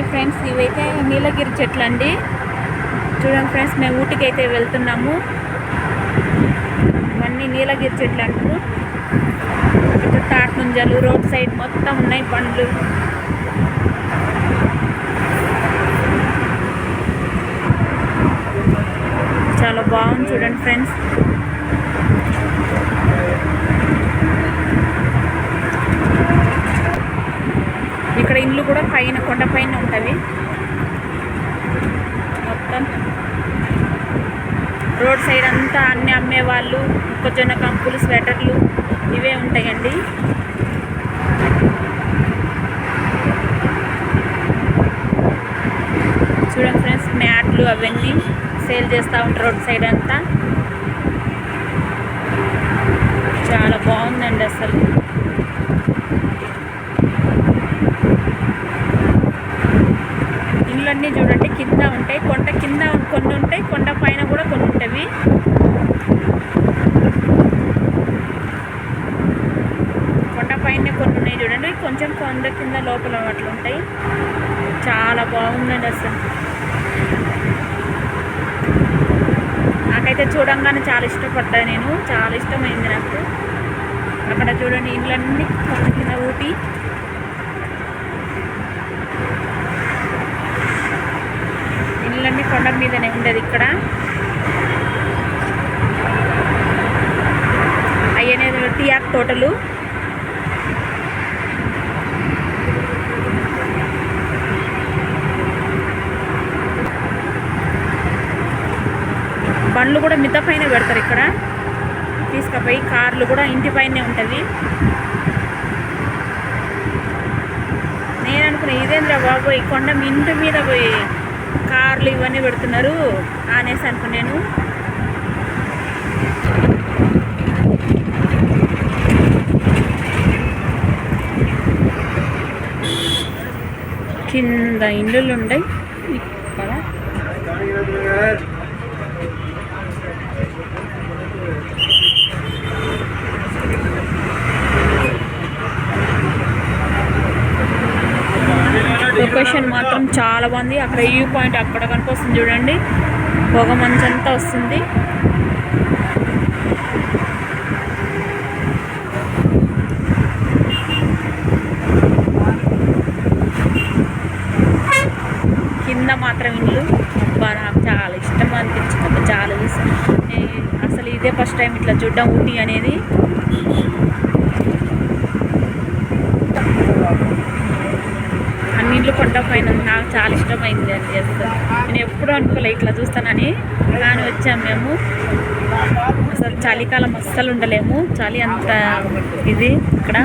Hi friends ఇవైతే నీలగిరి చెట్లు అండి చూడండి ఫ్రెండ్స్ మేము ఊటికి అయితే వెళ్తున్నాము. ఇవన్నీ నీలగిరి చెట్లు అంటారు ఇటు తాటి నుంజలు రోడ్ సైడ్ మొత్తం ఉన్నాయి పండ్లు. చాలా బాగుంది చూడండి ఫ్రెండ్స్. ఇండ్లు కూడా పైన కొండ పైన ఉంటుంది మొత్తం రోడ్ సైడ్ అంతా అన్ని అమ్మేవాళ్ళు మొక్కజొన్న కంకులు స్వెటర్లు ఇవే ఉంటాయండి. చూడండి ఫ్రెండ్స్ మ్యాట్లు అవన్నీ సేల్ చేస్తూ ఉంటారు రోడ్ సైడ్ అంతా. చాలా బాగుందండి అసలు. ఇళ్ళన్నీ చూడండి. కింద ఉంటాయి. కొండ కింద కొన్ని ఉంటాయి. కొండ పైన కూడా కొన్ని ఉంటాయి. కొండ పైన కొన్ని ఉన్నాయి చూడండి. కొంచెం కొండ కింద లోపల అట్లా ఉంటాయి. చాలా బాగుందండి అసలు. నాకైతే చూడంగానే చాలా ఇష్టపడ్డా నేను. చాలా ఇష్టమైంది నాకు. అక్కడ చూడండి ఇండ్లన్నీ కొండ కింద ఊపి ఇళ్ళన్నీ కొండ మీదనే ఉండేది ఇక్కడ అయ్యనే టీఆర్ తోటలు. బండ్లు కూడా మిద్ద పైన పెడతారు ఇక్కడ. తీసుకుపోయి కార్లు కూడా ఇంటి పైనే ఉంటుంది. నేను అనుకున్నా ఇదేంద్రా బాబు ఈ కొండ ఇంటి మీద పోయి కార్లు ఇవన్నీ పెడుతున్నారు. అనేసి అనుకున్నాను. కింద ఇల్లులు ఉన్నాయి ఇక్కడ. లొకేషన్ మాత్రం చాలా బాగుంది. అక్కడ వ్యూ పాయింట్ అక్కడ కనిపిస్తుంది చూడండి. పొగ మంచంతా వస్తుంది. కింద మాత్రం ఇల్లు. అబ్బా నాకు చాలా ఇష్టం అనిపించింది. చాలా అసలు ఇదే ఫస్ట్ టైం ఇట్లా చూడడం ఊటీ అనేది. కొండ పైన నాకు చాలా ఇష్టమైంది అండి అసలు నేను ఎప్పుడు అనుకోలే ఇట్లా చూస్తానని. కానీ వచ్చాము మేము. అసలు చలికాలం అస్సలు ఉండలేము. చలి అంత ఇది ఇక్కడ.